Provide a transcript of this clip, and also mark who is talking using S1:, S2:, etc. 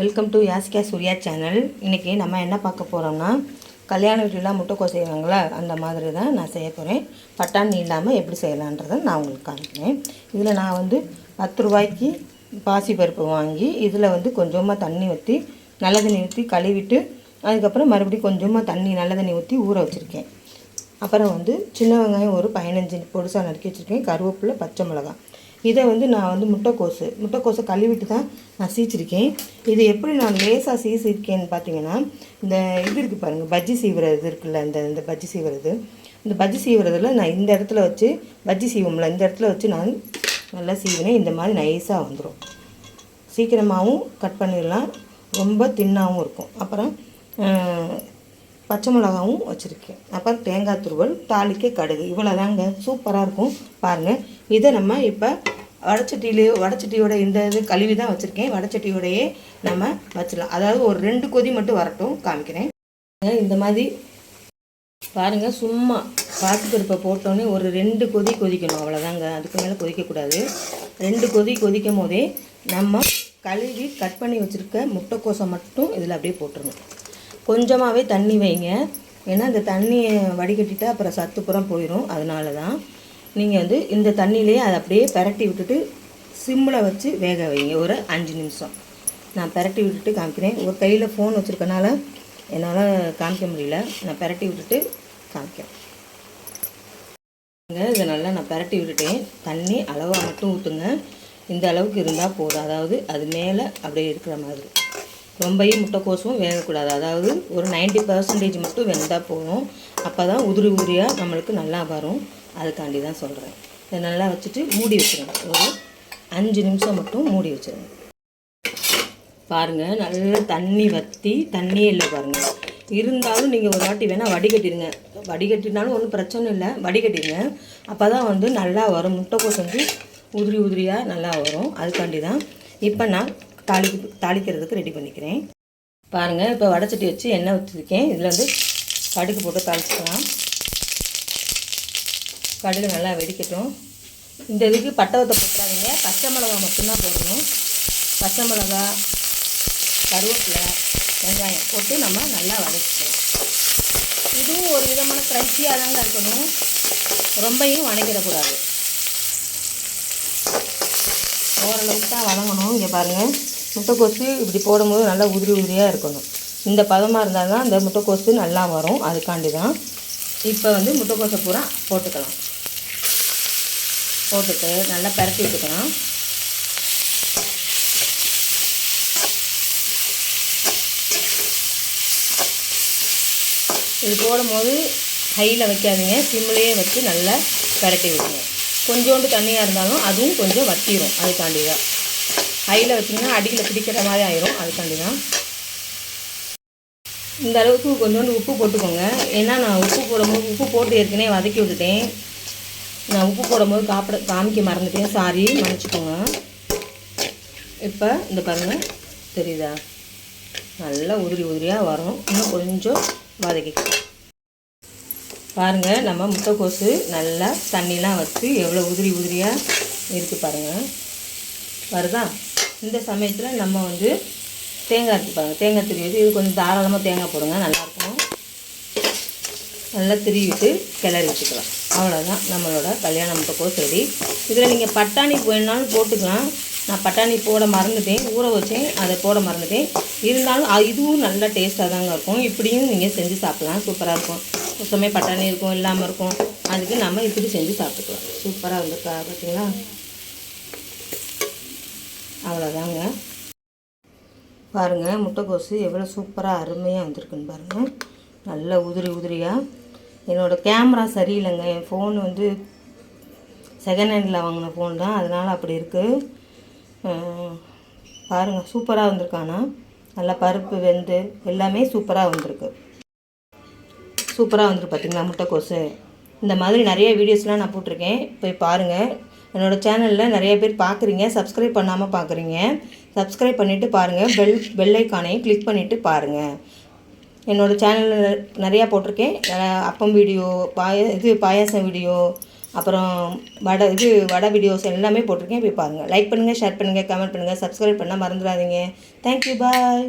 S1: Welcome to Yasika Surya channel இன்றைக்கி நம்ம என்ன பார்க்க போகிறோம்னா கல்யாண வீட்டிலாம் முட்டைக்கோஸ் செய்வாங்களா அந்த மாதிரி தான் நான் செய்ய போகிறேன் பட்டாணி இல்லாமல் எப்படி செய்யலான்றதை நான் உங்களுக்கு காமிக்கிறேன். இதில் நான் வந்து பத்து ரூபாய்க்கு பாசி பருப்பு வாங்கி இதில் வந்து கொஞ்சமாக தண்ணி ஊற்றி நல்ல தண்ணி ஊற்றி கழுவிட்டு அதுக்கப்புறம் மறுபடியும் கொஞ்சமாக தண்ணி நல்ல தண்ணி ஊற்றி ஊற வச்சுருக்கேன். அப்புறம் வந்து சின்ன வெங்காயம் ஒரு பதினஞ்சு பொடிசாக நறுக்கி வச்சுருக்கேன். கருவேப்பிலை பச்சை மிளகாய். இதை வந்து நான் வந்து முட்டைக்கோசு முட்டைக்கோஸை கழுவிட்டு தான் நான் சீச்சிருக்கேன். இது எப்படி நான் லேசாக சீசிருக்கேன்னு பார்த்தீங்கன்னா இந்த இது இருக்குது பாருங்கள் பஜ்ஜி சீவுற இது இருக்குல்ல இந்த இந்த பஜ்ஜி சீவுறது. இந்த பஜ்ஜி சீவுறதில் நான் இந்த இடத்துல வச்சு பஜ்ஜி சீவோம்ல இந்த இடத்துல வச்சு நான் நல்லா சீவினேன். இந்த மாதிரி நைஸாக வந்துடும் சீக்கிரமாகவும் கட் பண்ணிடலாம். ரொம்ப தின்னாகவும் இருக்கும். அப்புறம் பச்சை மிளகாவும் வச்சுருக்கேன். அப்புறம் தேங்காய் துருவல் தாளிக்க கடுகு. இவ்வளோதாங்க சூப்பராக இருக்கும். பாருங்கள் இதை நம்ம இப்போ வடச்சட்டியிலேயே வடச்சட்டியோட இந்த இது கழுவி தான் வச்சுருக்கேன். வடச்சட்டியோடையே நம்ம வச்சிடலாம். அதாவது ஒரு ரெண்டு கொதி மட்டும் வரட்டும் காமிக்கிறேன். இந்த மாதிரி பாருங்கள் சும்மா பாசிப்பருப்பை போட்டோன்னே ஒரு ரெண்டு கொதி கொதிக்கணும். அவ்வளோதாங்க அதுக்கு மேலே கொதிக்கக்கூடாது. ரெண்டு கொதி கொதிக்கும் போதே நம்ம கழுவி கட் பண்ணி வச்சுருக்க முட்டைக்கோசை மட்டும் இதில் அப்படியே போட்டுருங்க கொஞ்சமாகவே தண்ணி வைங்க. ஏன்னா இந்த தண்ணியை வடிகட்டிட்டு அப்புறம் சத்து புறம் போயிடும் அதனால தான் நீங்கள் வந்து இந்த தண்ணியிலேயே அதை அப்படியே பெரட்டி விட்டுட்டு சிம்மில் வச்சு வேக வைங்க. ஒரு அஞ்சு நிமிஷம். நான் பரட்டி விட்டுட்டு காமிக்கிறேன். ஒரு கையில் ஃபோன் வச்சுருக்கனால என்னால் காமிக்க முடியல. நான் பரட்டி விட்டுட்டு காமிக்கிறேன். இங்க இதை நல்லா நான் பரட்டி விட்டுட்டேன். தண்ணி அளவாக மட்டும் ஊற்றுங்க இந்த அளவுக்கு இருந்தால் போதும். அதாவது அது மேலே அப்படியே இருக்கிற மாதிரி. ரொம்பையும் முட்டைக்கோசும் வேகக்கூடாது. அதாவது ஒரு 90% பர்சன்டேஜ் மட்டும் வெந்தால் போதும். அப்போ தான் உதிரி உதிரியாக நம்மளுக்கு நல்லா வரும். அதுக்காண்டி தான் சொல்கிறேன் இதை நல்லா வச்சுட்டு மூடி வச்சுருங்க. ஒரு அஞ்சு நிமிஷம் மட்டும் மூடி வச்சுருங்க. பாருங்கள் நல்லா தண்ணி வற்றி தண்ணியே இல்லை பாருங்கள் இருந்தாலும் நீங்கள் ஒரு வாட்டி வேணால் வடிகட்டிடுங்க வடிகட்டினாலும் ஒன்றும் பிரச்சனை இல்லை. வடிகட்டிடுங்க அப்போ தான் வந்து நல்லா வரும். முட்டைக்கோஸ் வந்து உதிரி உதிரியாக நல்லா வரும். அதுக்காண்டி தான் இப்போ நான் தாளி தாளிக்கிறதுக்கு ரெடி பண்ணிக்கிறேன். பாருங்கள் இப்போ வடைச்சட்டி வச்சு எண்ணெய் வச்சுருக்கேன் இதில் வந்து கடுகு போட்டு தாளிச்சிக்கலாம். கடுகு நல்லா வெடிக்கட்டும். இந்த இதுக்கு பட்டவத்தை போட்டுறாதீங்க. பச்சை மிளகா மட்டும்தான் போடணும். பச்சை மிளகா கருவேப்பிலை வெங்காயம் போட்டு நம்ம நல்லா வதக்கிக்கலாம். இதுவும் ஒரு விதமான க்ரன்ச்சியாக தாங்க இருக்கணும். ரொம்பையும் வதக்கிடக்கூடாது ஓரளவுக்கு தான் வதங்கணும். இங்கே பாருங்கள் முட்டைக்கோசு இப்படி போடும்போது நல்லா உதிரி உதிரியாக இருக்கணும். இந்த பதமாக இருந்தால் தான் இந்த முட்டைக்கோசு நல்லா வரும். அதுக்காண்டி தான் இப்போ வந்து முட்டைக்கோசை பூரா போட்டுக்கலாம். போட்டுட்டு நல்லா பரட்டி விட்டுக்கணும் இது போடும்போது ஹையில் வைக்காதீங்க. சிம்லேயே வச்சு நல்லா பரட்டி விடுங்க. கொஞ்சோண்டு தண்ணியாக இருந்தாலும் அதுவும் கொஞ்சம் வத்திரும். அதுக்காண்டி தான் ஹையில் வச்சிங்கன்னா அடியில் பிடிக்கிற மாதிரி ஆயிரும். அதுக்காண்டி தான் இந்த அளவுக்கு கொஞ்சோண்டு உப்பு போட்டுக்கோங்க. ஏன்னா நான் உப்பு போடும்போது உப்பு போட்டு ஏற்கனவே வதக்கி விட்டுட்டேன். நான் உப்பு போடும்போது காப்பிட காமிக்க மறந்துட்டேன். சாரி மன்னிச்சுக்கோங்க. இப்போ இந்த பாருங்கள் தெரியுதா? நல்லா உதிரி உதிரியாக வரும். இன்னும் கொஞ்சம் வதக்கிக்கலாம் பாருங்கள் நம்ம முட்டைக்கோசு நல்லா தண்ணிலாம் வச்சு எவ்வளோ உதிரி உதிரியாக இருக்குது பாருங்கள் வருதா? இந்த சமயத்தில் நம்ம வந்து தேங்காய் இருக்குது பாருங்கள் தேங்காய் திருவிட்டு இது கொஞ்சம் தாராளமாக தேங்காய் போடுங்க. நல்லாயிருக்கும் நல்லா திருவிட்டு கிளறி வச்சுக்கலாம். அவ்வளோதான் நம்மளோட கல்யாண முட்டைக்கோஸ் ரெடி இதில் நீங்கள் பட்டாணி வேணுனாலும் போட்டுக்கலாம். நான் பட்டாணி போட மறந்துட்டேன். ஊற வச்சேன். அதை போட மறந்துட்டேன். இருந்தாலும் அது இதுவும் நல்ல டேஸ்ட்டாக தாங்க இருக்கும். இப்படியும் நீங்கள் செஞ்சு சாப்பிட்லாம். சூப்பராக இருக்கும். சுத்தமே பட்டாணி இருக்கும் இல்லாமல் இருக்கும். அதுக்கு நம்ம இப்படி செஞ்சு சாப்பிட்டுக்கலாம். சூப்பராக இருந்திருக்கா பார்த்தீங்களா அவ்வளோதாங்க பாருங்கள் முட்டைக்கோசு எவ்வளோ சூப்பராக அருமையாக வந்திருக்குன்னு பாருங்கள் நல்ல உதிரி உதிரியாக என்னோடய கேமரா சரியில்லைங்க. என் ஃபோன் வந்து செகண்ட் ஹேண்டில் வாங்கின ஃபோன் தான். அதனால் அப்படி இருக்குது பாருங்கள் சூப்பராக வந்திருக்கானா நல்லா பருப்பு வெந்து எல்லாமே சூப்பராக வந்திருக்கு. சூப்பராக வந்துருக்கு பார்த்தீங்களா முட்டைக்கோசு? இந்த மாதிரி நிறைய வீடியோஸ்லாம் நான் போட்டிருக்கேன். போய் பாருங்கள் என்னோடய சேனலில் நிறைய பேர் பார்க்குறீங்க சப்ஸ்கிரைப் பண்ணாமல் பார்க்குறீங்க சப்ஸ்கிரைப் பண்ணிவிட்டு பாருங்கள் பெல் பெல் ஐக்கானையும் கிளிக் பண்ணிவிட்டு பாருங்கள் என்னோடய சேனலில் நிறையா போட்டிருக்கேன். அப்பம் வீடியோ பாய இது பாயாசம் வீடியோ அப்புறம் வடை இது வடை வீடியோஸ் எல்லாமே போட்டிருக்கேன். போய் பாருங்கள் லைக் பண்ணுங்கள் ஷேர் பண்ணுங்கள் கமெண்ட் பண்ணுங்கள் சப்ஸ்கிரைப் பண்ணால் மறந்துடாதீங்க. Thank you bye